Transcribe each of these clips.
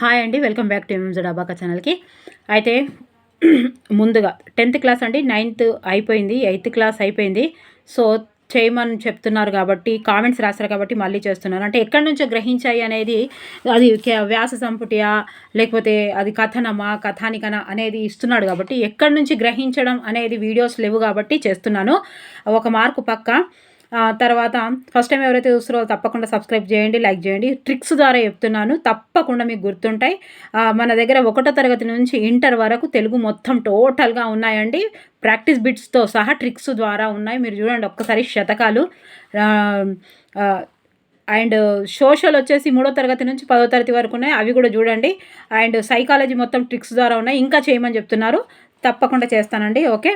Hi అండి welcome back to MMZ అబాకా ఛానల్కి. అయితే ముందుగా టెన్త్ క్లాస్ అండి నైన్త్ అయిపోయింది ఎయిత్ క్లాస్ అయిపోయింది. సో చేయమని చెప్తున్నారు కాబట్టి కామెంట్స్ రాస్తారు కాబట్టి మళ్ళీ చేస్తున్నారు అంటే ఎక్కడి నుంచో గ్రహించాయి అనేది అది వ్యాస సంపుటియా లేకపోతే అది కథనమా కథానికనా అనేది ఇస్తున్నాడు కాబట్టి ఎక్కడి నుంచి గ్రహించడం అనేది వీడియోస్ లేవు కాబట్టి చేస్తున్నాను. ఒక మార్కు పక్క. తర్వాత ఫస్ట్ టైం ఎవరైతే చూస్తారో తప్పకుండా సబ్స్క్రైబ్ చేయండి లైక్ చేయండి. ట్రిక్స్ ద్వారా చెప్తున్నాను. తప్పకుండా మీకు గుర్తుంటాయి. మన దగ్గర ఒకటో తరగతి నుంచి ఇంటర్ వరకు తెలుగు మొత్తం టోటల్గా ఉన్నాయండి. ప్రాక్టీస్ బిట్స్తో సహా ట్రిక్స్ ద్వారా ఉన్నాయి. మీరు చూడండి ఒక్కసారి శతకాలు. అండ్ సోషల్ వచ్చేసి మూడో తరగతి నుంచి పదో తరగతి వరకు ఉన్నాయి. అవి కూడా చూడండి. అండ్ సైకాలజీ మొత్తం ట్రిక్స్ ద్వారా ఉన్నాయి. ఇంకా చేయమని చెప్తున్నారు. తప్పకుండా చేస్తానండి ఓకే?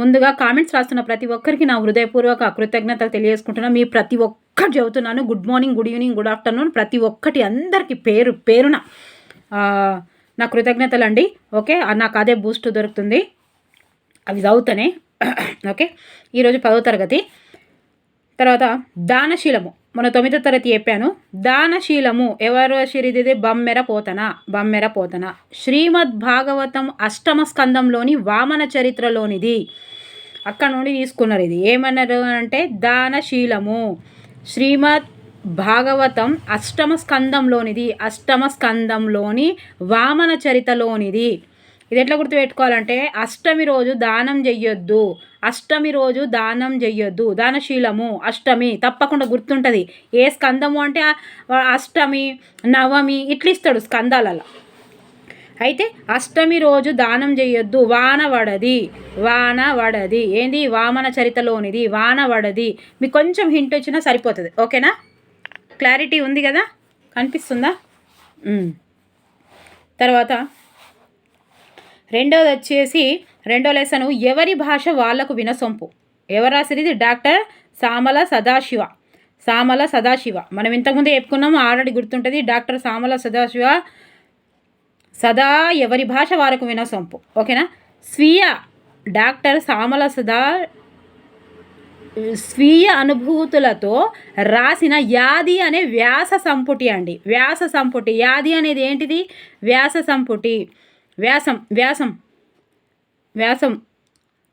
ముందుగా కామెంట్స్ రాస్తున్న ప్రతి ఒక్కరికి నా హృదయపూర్వక కృతజ్ఞతలు తెలియజేసుకుంటున్నా. మీ ప్రతి ఒక్కటి చెబుతున్నాను. Good morning good evening good afternoon. ప్రతి ఒక్కటి అందరికీ పేరు పేరున నా కృతజ్ఞతలు అండి ఓకే నాకు అదే బూస్ట్ దొరుకుతుంది. అవి చదువుతానే ఓకే? ఈరోజు పదో తరగతి. తర్వాత దానశీలము. మన తొమ్మిదో తరగతి చెప్పాను. దానశీలము ఎవరు శిరిదిది బమ్మెర పోతన బమ్మెర పోతన శ్రీమద్ భాగవతం అష్టమ స్కందంలోని వామన చరిత్రలోనిది. అక్కడ నుండి తీసుకున్నారు ఇది. ఏమన్నారు అంటే దానశీలము. శ్రీమద్ భాగవతం అష్టమ స్కందంలోనిది. అష్టమ స్కందంలోని వామన చరితలోనిది ఇది ఎట్లా గుర్తుపెట్టుకోవాలంటే అష్టమి రోజు దానం చెయ్యొద్దు. అష్టమి రోజు దానం చెయ్యొద్దు. దానశీలము అష్టమి తప్పకుండా గుర్తుంటుంది. ఏ స్కందము అంటే అష్టమి నవమి ఇట్లా ఇస్తాడు స్కందాలలో. అయితే అష్టమి రోజు దానం చేయొద్దు వాన వడది. వాన వడది. ఏంది? వామన చరితలోనిది. వాన వడది. మీకు కొంచెం హింట్ వచ్చినా సరిపోతుంది. ఓకేనా? క్లారిటీ ఉంది కదా? కనిపిస్తుందా? తర్వాత రెండోది వచ్చేసి రెండో లెసను ఎవరి భాష వాళ్ళకు వినసొంపు? ఎవరు రాసినది డాక్టర్ సామల సదాశివ. సామల సదాశివ. మనం ఇంతకుముందు చెప్పుకున్నాము ఆల్రెడీ గుర్తుంటుంది డాక్టర్ సామల సదాశివ సదా ఎవరి భాష వారకు వినసొంపు. ఓకేనా? స్వీయ డాక్టర్ సామల సదా స్వీయ అనుభూతులతో రాసిన యాది అనే వ్యాస సంపుటి అండి. వ్యాస సంపుటి. యాది అనేది ఏంటిది? వ్యాస సంపుటి. వ్యాసం వ్యాసం వ్యాసం.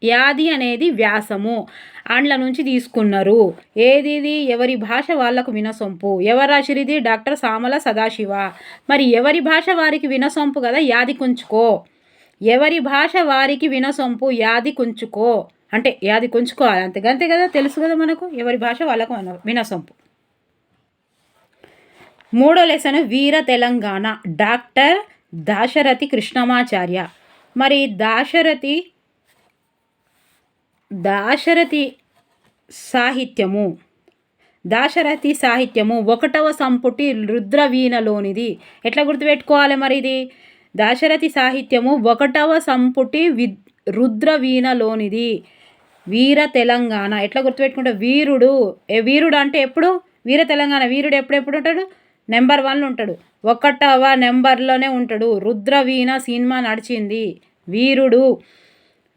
యాది అనేది వ్యాసము. అండ్ల నుంచి తీసుకున్నారు. ఏది ఎవరి భాష వాళ్ళకు వినసొంపు. ఎవరు రాసిరిది డాక్టర్ సామల సదాశివ. మరి ఎవరి భాష వారికి వినసొంపు కదా? యాది కుంచుకో. ఎవరి భాష వారికి వినసొంపు? యాది కుంచుకో. అంటే యాది కుంచుకోవాలి. అంతే అంతే కదా? తెలుసు కదా మనకు? ఎవరి భాష వాళ్ళకు వినసొంపు. మూడో లెసన్ వీర తెలంగాణ. డాక్టర్ దాశరథి కృష్ణమాచార్య. మరి దాశరథి దాశరథి సాహిత్యము దాశరథి సాహిత్యము ఒకటవ సంపుటి రుద్రవీణలోనిది. ఎట్లా గుర్తుపెట్టుకోవాలి మరి ఇది దాశరథి సాహిత్యము ఒకటవ సంపుటి వి రుద్రవీణలోనిది. వీర తెలంగాణ. ఎట్లా గుర్తుపెట్టుకుంటే వీరుడు. ఏ వీరుడు అంటే ఎప్పుడు? వీర తెలంగాణ. వీరుడు ఎప్పుడెప్పుడు ఉంటాడు? నెంబర్ వన్ ఉంటాడు. ఒకటవ నెంబర్లోనే ఉంటాడు. రుద్రవీణ సినిమా నడిచింది. వీరుడు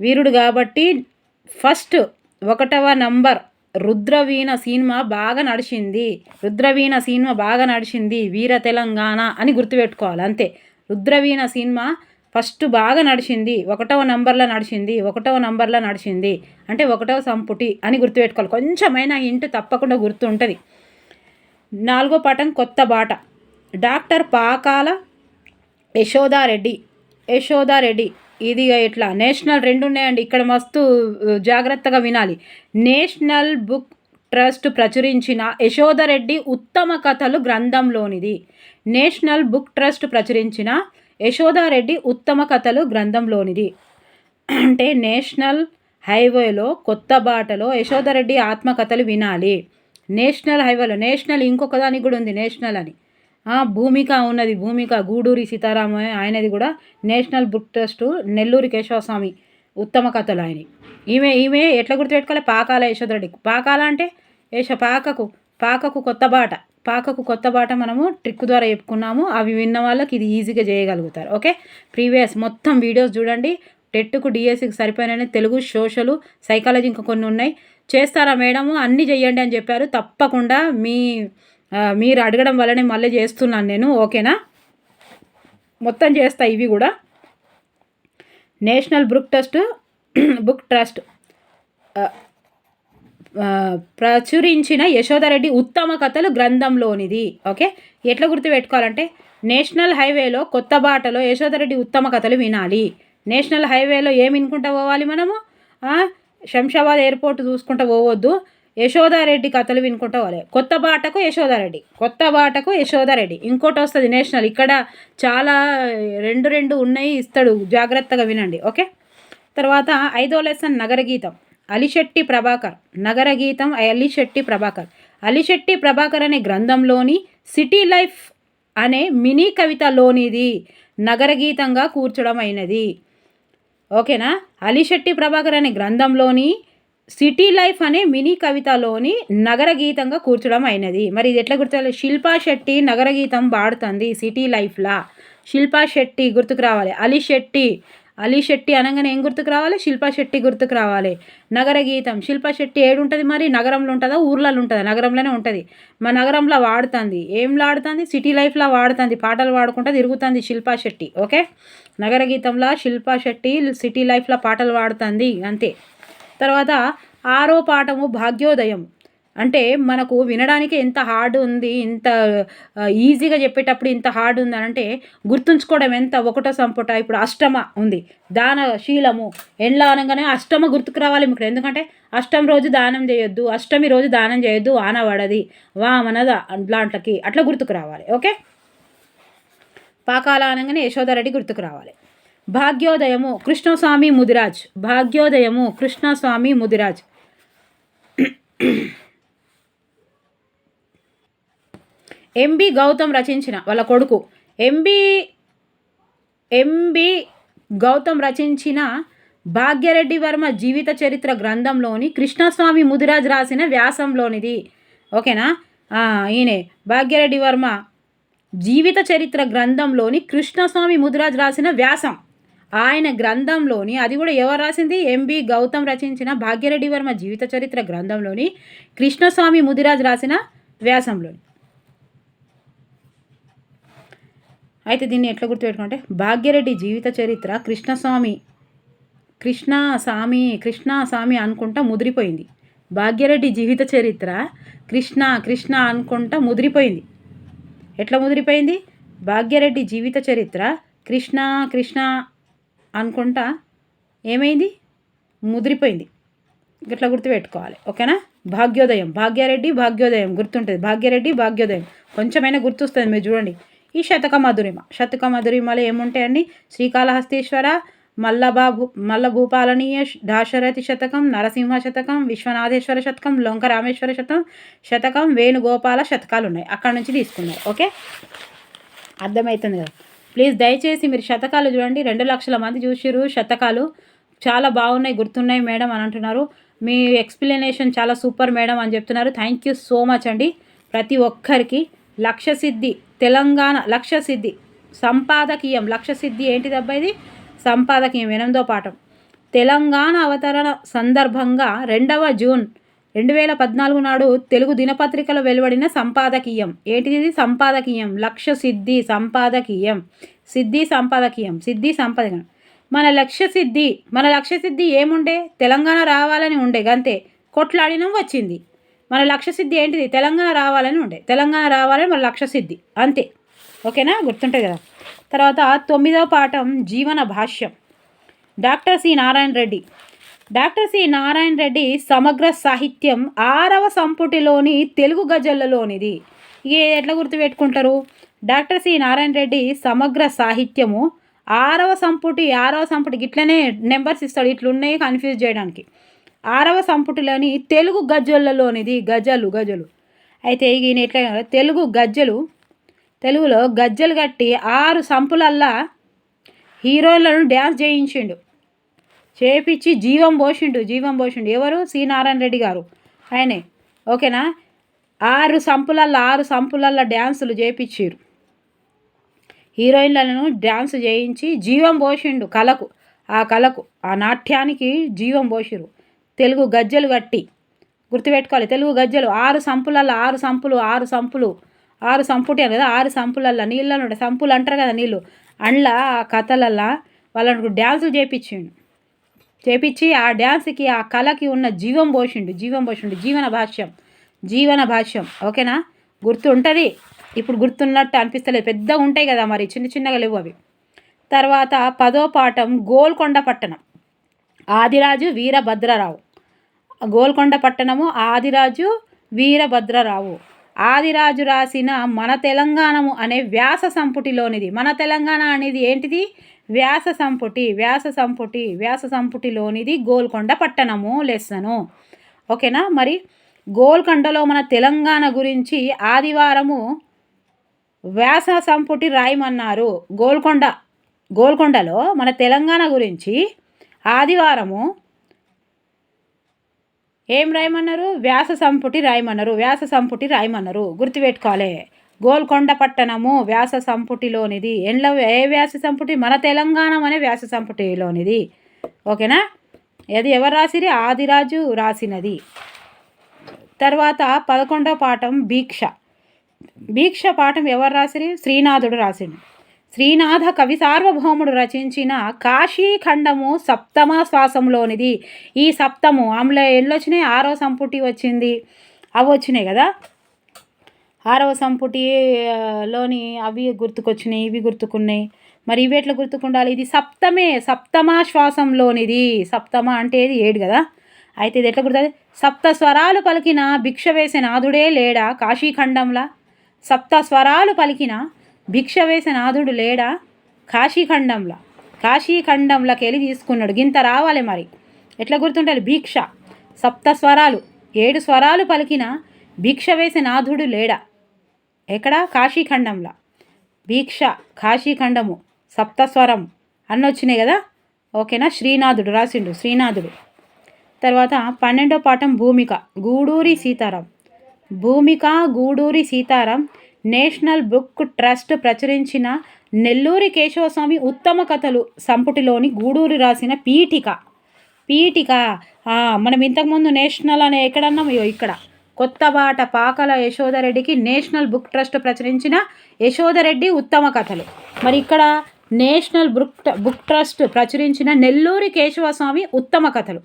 వీరుడు కాబట్టి ఫస్ట్ ఒకటవ నంబర్ రుద్రవీణ సినిమా బాగా నడిచింది. రుద్రవీణ సినిమా బాగా నడిచింది. వీర తెలంగాణ అని గుర్తుపెట్టుకోవాలి. అంతే. రుద్రవీణ సినిమా ఫస్ట్ బాగా నడిచింది. ఒకటవ నంబర్లో నడిచింది. ఒకటవ నంబర్లో నడిచింది. అంటే ఒకటవ సంపుటి అని గుర్తుపెట్టుకోవాలి. కొంచెమైనా ఇంటి తప్పకుండా గుర్తుంటుంది. నాలుగో పాఠం కొత్త బాట. డాక్టర్ పాకాల యశోదారెడ్డి. యశోదారెడ్డి ఇది ఇట్లా. నేషనల్ రెండు ఉన్నాయండి ఇక్కడ మస్తు జాగ్రత్తగా వినాలి. నేషనల్ బుక్ ట్రస్ట్ ప్రచురించిన యశోదరెడ్డి ఉత్తమ కథలు గ్రంథంలోనిది. నేషనల్ బుక్ ట్రస్ట్ ప్రచురించిన యశోదారెడ్డి ఉత్తమ కథలు గ్రంథంలోనిది. అంటే నేషనల్ హైవేలో కొత్త బాటలో యశోదరెడ్డి ఆత్మకథలు వినాలి. నేషనల్ హైవేలో నేషనల్ ఇంకొక దానికి కూడా ఉంది నేషనల్ అని. భూమిక ఉన్నది. భూమిక గూడూరి సీతారామ ఆయనది కూడా national book trust Nelluri Keshavaswamy ఉత్తమ కథలు ఆయన ఈమె ఈమె ఎట్లా గుర్తుపెట్టుకోవాలి? పాకాల యశోధరెడ్డి పాకాల అంటే యశ పాకకు పాకకు కొత్త బాట. పాకకు కొత్త బాట మనము ట్రిక్ ద్వారా చెప్పుకున్నాము. అవి విన్న వాళ్ళకి ఇది ఈజీగా చేయగలుగుతారు. ఓకే? ప్రీవియస్ మొత్తం వీడియోస్ చూడండి. టెట్కు డిఎస్సికి సరిపోయిన తెలుగు సోషలు సైకాలజీ ఇంకా కొన్ని ఉన్నాయి. చేస్తారా మేడము? అన్నీ చెయ్యండి అని చెప్పారు. తప్పకుండా మీ మీరు అడగడం వల్లనే మళ్ళీ చేస్తున్నాను నేను ఓకేనా? మొత్తం చేస్తా ఇవి కూడా. National Book Trust Book Trust ప్రచురించిన యశోదారెడ్డి ఉత్తమ కథలు గ్రంథంలోనిది ఓకే? ఎట్లా గుర్తుపెట్టుకోవాలంటే నేషనల్ హైవేలో కొత్త బాటలో యశోదారెడ్డి ఉత్తమ కథలు వినాలి. నేషనల్ హైవేలో ఏం వినుకుంటా పోవాలి మనము? శంషాబాద్ ఎయిర్పోర్ట్ చూసుకుంటా పోవద్దు. యశోదారెడ్డి కథలు వినుకుంటూ పోవాలి కొత్త బాటకు యశోదారెడ్డి. కొత్త బాటకు యశోదారెడ్డి. ఇంకోటి వస్తుంది నేషనల్. ఇక్కడ చాలా రెండు రెండు ఉన్నాయి ఇస్తాడు. జాగ్రత్తగా వినండి ఓకే? తర్వాత ఐదో లెసన్ నగరగీతం. అలిశెట్టి ప్రభాకర్. నగరగీతం అలిశెట్టి ప్రభాకర్. అలిశెట్టి ప్రభాకర్ అనే గ్రంథంలోని సిటీ లైఫ్ అనే మినీ కవితలోనిది నగరగీతంగా కూర్చడం అయినది ఓకేనా? అలిశెట్టి ప్రభాకర్ అనే గ్రంథంలోని సిటీ లైఫ్ అనే మినీ కవితలోని నగర గీతంగా కూర్చడం అయినది. మరి ఇది ఎట్లా గుర్తు శిల్పా శెట్టి నగర గీతం పాడుతుంది సిటీ లైఫ్లా. శిల్పా శెట్టి గుర్తుకు రావాలి. అలీ శెట్టి అలీ శెట్టి అనగానే ఏం గుర్తుకు రావాలి? శిల్పా శెట్టి గుర్తుకు రావాలి. నగర గీతం శిల్పా శెట్టి ఏడు ఉంటుంది మరి? నగరంలో ఉంటుందా? ఊర్లలో ఉంటుందా? నగరంలోనే ఉంటుంది. మా నగరంలో వాడుతుంది. ఏం వాడుతుంది సిటీ లైఫ్లో వాడుతుంది. పాటలు పాడుకుంటూ తిరుగుతుంది శిల్పా శెట్టి. ఓకే? నగర గీతంలో శిల్పా శెట్టి సిటీ లైఫ్లో పాటలు పాడుతుంది అంతే. తర్వాత ఆరో పాఠము భాగ్యోదయం. అంటే మనకు వినడానికి ఎంత హార్డ్ ఉంది ఇంత ఈజీగా చెప్పేటప్పుడు ఇంత హార్డ్ ఉంది అని అంటే గుర్తుంచుకోవడం ఎంత ఒకటో సంపుట ఇప్పుడు అష్టమ ఉంది. దానశీలము ఎండ్ల అనగానే అష్టమ గుర్తుకు రావాలి మీకు. ఎందుకంటే అష్టమి రోజు దానం చేయొద్దు అష్టమి రోజు దానం చేయొద్దు ఆనవాడది వామనద దాంట్లకి అట్లా గుర్తుకు రావాలి. ఓకే? పాకాల అనగానే యశోదారెడ్డి గుర్తుకు రావాలి. భాగ్యోదయము కృష్ణస్వామి ముదిరాజ్. భాగ్యోదయము కృష్ణస్వామి ముదిరాజ్. ఎంబి గౌతమ్ రచించిన వాళ్ళ కొడుకు. ఎంబి ఎంబి గౌతమ్ రచించిన భాగ్యరెడ్డి వర్మ జీవిత చరిత్ర గ్రంథంలోని కృష్ణస్వామి ముదిరాజ్ రాసిన వ్యాసంలోనిది. ఓకేనా? ఈయనే. భాగ్యరెడ్డి వర్మ జీవిత చరిత్ర గ్రంథంలోని కృష్ణస్వామి ముదిరాజ్ రాసిన వ్యాసం. ఆయన గ్రంథంలోని అది కూడా ఎవరు రాసింది? ఎంబి గౌతమ్ రచించిన భాగ్యరెడ్డి వర్మ జీవిత చరిత్ర గ్రంథంలోని కృష్ణస్వామి ముదిరాజ్ రాసిన వ్యాసంలోని. అయితే దీన్ని ఎట్లా గుర్తుపెట్టుకుంటే భాగ్యరెడ్డి జీవిత చరిత్ర కృష్ణస్వామి కృష్ణ స్వామి కృష్ణ స్వామి అనుకుంటా ముదిరిపోయింది. భాగ్యరెడ్డి జీవిత చరిత్ర కృష్ణ కృష్ణ అనుకుంటా ముదిరిపోయింది. ఎట్లా ముదిరిపోయింది? భాగ్యరెడ్డి జీవిత చరిత్ర కృష్ణ కృష్ణ అనుకుంటా ఏమైంది? ముదిరిపోయింది. ఇట్లా గుర్తుపెట్టుకోవాలి. ఓకేనా? భాగ్యోదయం. భాగ్యారెడ్డి భాగ్యోదయం. గుర్తుంటుంది. భాగ్యరెడ్డి భాగ్యోదయం. కొంచెమైనా గుర్తొస్తుంది. మీరు చూడండి. ఈ శతక మధురిమ శతక మధురిమలో ఏముంటాయండి? శ్రీకాళహస్తీశ్వర మల్లబాబు మల్లభూపాలనీయ దాశరథి శతకం నరసింహ శతకం విశ్వనాథేశ్వర శతకం లొంక రామేశ్వర శతకం శతకం వేణుగోపాల శతకాలు ఉన్నాయి అక్కడ నుంచి తీసుకున్నారు. ఓకే? అర్థమవుతుంది కదా? ప్లీజ్ దయచేసి మీరు శతకాలు చూడండి. రెండు లక్షల మంది చూసిరు శతకాలు చాలా బాగున్నాయి గుర్తున్నాయి మేడం అని అంటున్నారు. మీ ఎక్స్ప్లెనేషన్ చాలా సూపర్ మేడం అని చెప్తున్నారు. థ్యాంక్ యూ సో మచ్ అండి. ప్రతి ఒక్కరికి లక్ష్య సిద్ధి తెలంగాణ లక్ష్యసిద్ధి సంపాదకీయం లక్ష సిద్ధి ఏంటి దెబ్బ ఇది? సంపాదకీయం ఎనిమిదో పాఠం. తెలంగాణ అవతరణ సందర్భంగా రెండవ జూన్ రెండు వేల పద్నాలుగు నాడు తెలుగు దినపత్రికలో వెలువడిన సంపాదకీయం. ఏంటిది? సంపాదకీయం. లక్ష్య సిద్ధి సంపాదకీయం. సిద్ధి సంపాదకీయం. సిద్ధి సంపాదకీయం. మన లక్ష్య సిద్ధి మన లక్ష్య సిద్ధి ఏముండే? తెలంగాణ రావాలని ఉండే గంతే. కొట్లాడినం వచ్చింది. మన లక్ష్య సిద్ధి ఏంటిది? తెలంగాణ రావాలని ఉండే. తెలంగాణ రావాలని మన లక్ష్య సిద్ధి. అంతే. ఓకేనా? గుర్తుంటుంది కదా? తర్వాత తొమ్మిదవ పాఠం జీవన భాష్యం. Doctor C. Narayana Reddy doctor C Narayana Reddy సమగ్ర సాహిత్యం ఆరవ సంపుటిలోని తెలుగు గజళ్ళలోనిది ఇక ఎట్లా గుర్తుపెట్టుకుంటారు? డాక్టర్ సి నారాయణ రెడ్డి సమగ్ర సాహిత్యము ఆరవ సంపుటి ఆరవ సంపుటి ఇట్లనే నెంబర్స్ ఇస్తాడు. ఇట్లున్నాయి కన్ఫ్యూజ్ చేయడానికి. ఆరవ సంపుటిలోని తెలుగు గజ్జలలోనిది గజలు గజలు. అయితే ఈయన ఎట్లా తెలుగు గజ్జలు తెలుగులో గజ్జలు కట్టి ఆరు సంపులల్లా హీరోలను డ్యాన్స్ చేయించిండు. చేపిచ్చి జీవం పోషిండు జీవం పోషిండు. ఎవరు? సి నారాయణ రెడ్డి గారు. ఆయనే. ఓకేనా? ఆరు సంపులల్లో ఆరు సంపులల్లో డ్యాన్సులు చేపించారు హీరోయిన్లను డ్యాన్స్ చేయించి జీవం పోషిండు కళకు. ఆ కళకు ఆ నాట్యానికి జీవం పోషిరు తెలుగు గజ్జలు కట్టి. గుర్తుపెట్టుకోవాలి తెలుగు గజ్జలు. ఆరు సంపులల్లో ఆరు సంపులు ఆరు సంపులు. ఆరు సంపుటి అని కదా ఆరు సంపులల్లో నీళ్ళను సంపులు అంటారు కదా నీళ్ళు. అండ్ల ఆ కథలల్లా వాళ్ళకు డ్యాన్సులు చేయించిండు చేపించి ఆ డ్యాన్స్కి ఆ కళకి ఉన్న జీవం పోషిండు. జీవం పోషిండు. జీవన భాష్యం. జీవన భాష్యం. ఓకేనా? గుర్తు ఉంటుంది ఇప్పుడు గుర్తున్నట్టు అనిపిస్తలేదు. పెద్దగా ఉంటాయి కదా మరి. చిన్న చిన్నగా లేవు అవి. తర్వాత పదో పాఠం గోల్కొండ పట్టణం. ఆదిరాజు వీరభద్రరావు. గోల్కొండ పట్టణము ఆదిరాజు వీరభద్రరావు. ఆదిరాజు రాసిన మన తెలంగాణము అనే వ్యాస సంపుటిలోనిది. మన తెలంగాణ అనేది ఏంటిది? వ్యాస సంపుటి వ్యాస సంపుటి వ్యాస సంపుటిలోనిది గోల్కొండ పట్టణము లెస్సను. ఓకేనా? మరి గోల్కొండలో మన తెలంగాణ గురించి ఆదివారము వ్యాస సంపుటి రాయమన్నారు. గోల్కొండ గోల్కొండలో మన తెలంగాణ గురించి ఆదివారము ఏం రాయమన్నారు? వ్యాస సంపుటి రాయమన్నారు. వ్యాస సంపుటి రాయమన్నారు. గుర్తుపెట్టుకోవాలి. గోల్కొండ పట్టణము వ్యాస సంపుటిలోనిది. ఎండ్ల ఏ వ్యాస సంపుటి? మన తెలంగాణ అనే వ్యాస సంపుటిలోనిది. ఓకేనా? అది ఎవరు రాసిరి? ఆదిరాజు రాసినది. తర్వాత పదకొండవ పాఠం భీక్ష. భీక్ష పాఠం ఎవరు రాసిరి? శ్రీనాథుడు రాసిండు. శ్రీనాథ కవి సార్వభౌముడు రచించిన కాశీఖండము సప్తమ శ్వాసంలోనిది. ఈ సప్తము ఆమెలో వచ్చినాయి ఆరో సంపుటి వచ్చింది. అవి వచ్చినాయి కదా? ఆరవ సంపుటి లోని అవి గుర్తుకొచ్చినాయి ఇవి గుర్తుకున్నాయి. మరి ఇవి ఎట్లా గుర్తుకుండాలి? ఇది సప్తమే సప్తమ శ్వాసంలోనిది. సప్తమ అంటే ఇది ఏడు కదా? అయితే ఇది ఎట్లా గుర్తుంది? సప్త స్వరాలు పలికిన భిక్ష వేసే నాథుడే లేడా కాశీఖండంలా? సప్త స్వరాలు పలికిన భిక్ష వేసే నాథుడు లేడా? కాశీఖండంలో. కాశీఖండంలోకి వెళ్ళి తీసుకున్నాడు. గింత రావాలి మరి. ఎట్లా గుర్తుంటారు భిక్ష. సప్త స్వరాలు. ఏడు స్వరాలు పలికిన భిక్ష వేసే నాథుడు లేడా? ఎక్కడ? కాశీఖండంలో. భీక్ష కాశీఖండము సప్తస్వరం అన్న వచ్చినాయి కదా ఓకేనా? శ్రీనాథుడు రాసిండు. శ్రీనాథుడు. తర్వాత పన్నెండో పాఠం భూమిక. గూడూరి సీతారాం. భూమిక Guduri Sitaram National Book Trust ప్రచురించిన నెల్లూరి కేశవస్వామి ఉత్తమ కథలు సంపుటిలోని గూడూరి రాసిన పీఠిక. పీఠిక. మనం ఇంతకుముందు నేషనల్ అనే ఎక్కడన్నాం? ఇక్కడ. కొత్త బాట పాకల యశోదరెడ్డికి నేషనల్ బుక్ ట్రస్ట్ ప్రచురించిన యశోదరెడ్డి ఉత్తమ కథలు. మరి ఇక్కడ నేషనల్ బుక్ బుక్ ట్రస్ట్ ప్రచురించిన నెల్లూరి కేశవస్వామి ఉత్తమ కథలు.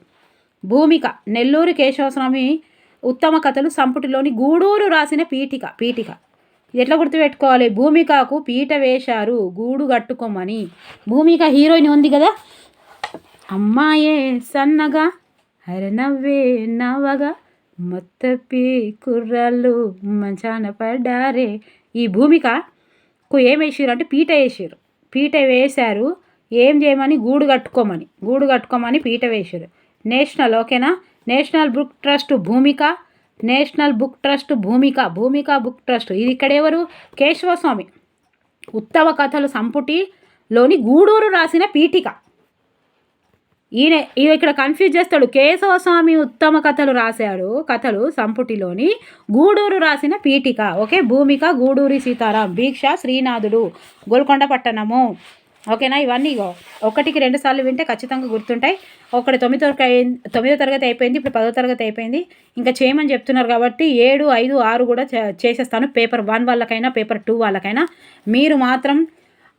భూమిక. నెల్లూరి కేశవస్వామి ఉత్తమ కథలు సంపుటిలోని గూడూరు రాసిన పీఠిక పీఠిక. ఎట్లా గుర్తుపెట్టుకోవాలి? భూమికకు పీట వేశారు గూడు కట్టుకోమని. భూమిక హీరోయిన్ ఉంది కదా? అమ్మాయే సన్నగా హరనవ్వే నవ్వగా మొత్తపి కుర్రాళ్ళు మంచాన పడ్డారే. ఈ భూమికకు ఏం వేసారు అంటే పీట వేసారు పీట వేశారు ఏం చేయమని? గూడు కట్టుకోమని. గూడు కట్టుకోమని పీట వేశారు నేషనల్ ఓకేనా? నేషనల్ బుక్ ట్రస్ట్ భూమిక నేషనల్ బుక్ ట్రస్ట్ భూమిక భూమిక బుక్ ట్రస్ట్. ఇది ఇక్కడ ఎవరు? కేశవస్వామి. ఉత్తమ కథలు సంపుటిలోని గూడూరు రాసిన పీఠిక. ఈయన ఈయన ఇక్కడ కన్ఫ్యూజ్ చేస్తాడు. కేశవస్వామి ఉత్తమ కథలు రాశాడు కథలు సంపుటిలోని గూడూరు రాసిన పీఠిక. ఓకే భూమిక గూడూరి సీతారాం భీక్ష శ్రీనాథుడు గోల్కొండ పట్టణము ఓకేనా? ఇవన్నీ ఒకటికి రెండు సార్లు వింటే ఖచ్చితంగా గుర్తుంటాయి. ఒకటి తొమ్మిది తరగతి తొమ్మిదో తరగతి అయిపోయింది ఇప్పుడు పదో తరగతి అయిపోయింది. ఇంకా చేయమని చెప్తున్నారు కాబట్టి ఏడు ఐదు ఆరు కూడా చేసేస్తాను. పేపర్ వన్ వాళ్ళకైనా పేపర్ టూ వాళ్ళకైనా. మీరు మాత్రం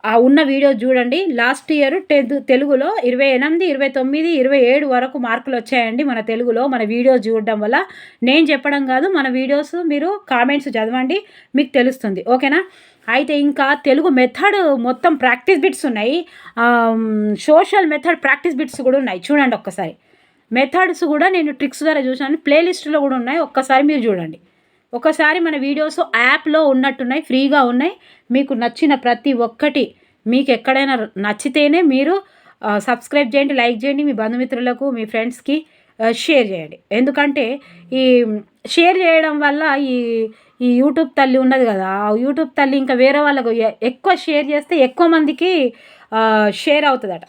ఆ ఉన్న వీడియో చూడండి. లాస్ట్ ఇయర్ టెన్త్ తెలుగులో ఇరవై ఎనిమిది ఇరవై తొమ్మిది ఇరవై ఏడు వరకు మార్కులు వచ్చాయండి మన తెలుగులో మన వీడియోస్ చూడడం వల్ల. నేను చెప్పడం కాదు మన వీడియోస్ మీరు కామెంట్స్ చదవండి మీకు తెలుస్తుంది. ఓకేనా? అయితే ఇంకా తెలుగు మెథడ్ మొత్తం ప్రాక్టీస్ బిట్స్ ఉన్నాయి. సోషల్ మెథడ్ ప్రాక్టీస్ బిట్స్ కూడా ఉన్నాయి. చూడండి ఒక్కసారి. మెథడ్స్ కూడా నేను ట్రిక్స్ ద్వారా చూసాను ప్లేలిస్ట్లో కూడా ఉన్నాయి. ఒక్కసారి మీరు చూడండి. ఒకసారి మన వీడియోస్ యాప్లో ఉన్నట్టున్నాయి. ఫ్రీగా ఉన్నాయి. మీకు నచ్చిన ప్రతి ఒక్కటి మీకు ఎక్కడైనా నచ్చితేనే మీరు సబ్స్క్రైబ్ చేయండి లైక్ చేయండి మీ బంధుమిత్రులకు మీ ఫ్రెండ్స్కి షేర్ చేయండి. ఎందుకంటే ఈ షేర్ చేయడం వల్ల ఈ ఈ యూట్యూబ్ తల్లి ఉన్నది కదా ఆ యూట్యూబ్ తల్లి ఇంకా వేరే వాళ్ళకు ఎక్కువ షేర్ చేస్తే ఎక్కువ మందికి షేర్ అవుతుందట.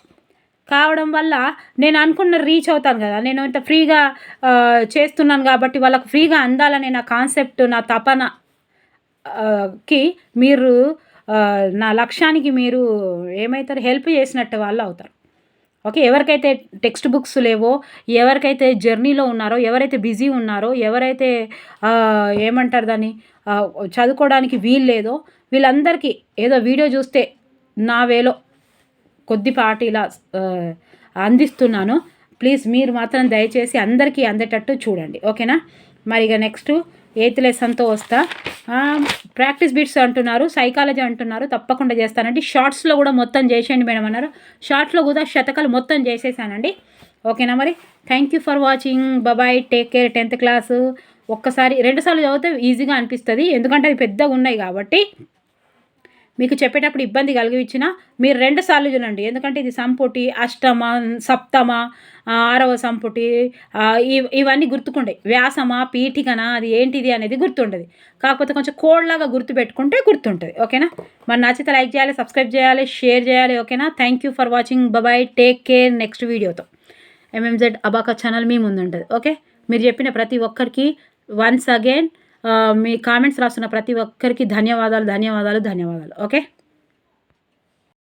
కావడం వల్ల నేను అనుకున్న రీచ్ అవుతాను కదా నేను ఇంత ఫ్రీగా చేస్తున్నాను కాబట్టి వాళ్ళకు ఫ్రీగా అందాలనే నా కాన్సెప్ట్ నా తపన కి మీరు నా లక్ష్యానికి మీరు ఏమవుతారు హెల్ప్ చేసినట్టు వాళ్ళు అవుతారు. ఓకే ఎవరికైతే టెక్స్ట్ బుక్స్ లేవో ఎవరికైతే జర్నీలో ఉన్నారో ఎవరైతే బిజీ ఉన్నారో ఎవరైతే ఏమంటారు దాన్ని చదువుకోవడానికి వీలు లేదో వీళ్ళందరికీ ఏదో వీడియో చూస్తే నా వేలో కొద్దిపాటి ఇలా అందిస్తున్నాను. ప్లీజ్ మీరు మాత్రం దయచేసి అందరికీ అందేటట్టు చూడండి. ఓకేనా? మరి ఇక నెక్స్ట్ ఎయిత్ లెసన్తో వస్తా ప్రాక్టీస్ బిట్స్ అంటున్నారు సైకాలజీ అంటున్నారు తప్పకుండా చేస్తానండి. షార్ట్స్లో కూడా మొత్తం చేసేయండి మేడం అన్నారు. షార్ట్స్లో కూడా శతకాలు మొత్తం చేసేసానండి. ఓకేనా మరి? Thank you for watching bye bye take care tenth class ఒక్కసారి రెండుసార్లు చదివితే ఈజీగా అనిపిస్తుంది. ఎందుకంటే అది పెద్దగా ఉన్నాయి కాబట్టి. మీకు చెప్పేటప్పుడు ఇబ్బంది కలిగించిన మీరు రెండు సార్లు చూడండి ఎందుకంటే ఇది సంపుటి అష్టమ సప్తమ ఆరవ సంపుటి ఇవన్నీ గుర్తుకుండే. వ్యాసమా పీఠికనా అది ఏంటిది అనేది గుర్తుండదు. కాకపోతే కొంచెం కోడ్లాగా గుర్తుపెట్టుకుంటే గుర్తుంటుంది. ఓకేనా? మరి నచ్చితే లైక్ చేయాలి సబ్స్క్రైబ్ చేయాలి షేర్ చేయాలి ఓకేనా? Thank you for watching bye take care next వీడియోతో. ఎంఎంజెడ్ అబాకా ఛానల్ మీ ముందు ఉంటుంది ఓకే? మీరు చెప్పిన ప్రతి ఒక్కరికి వన్స్ అగైన్ మీ కామెంట్స్ రాస్తున్న ప్రతి ఒక్కరికి ధన్యవాదాలు ధన్యవాదాలు ధన్యవాదాలు. ఓకే?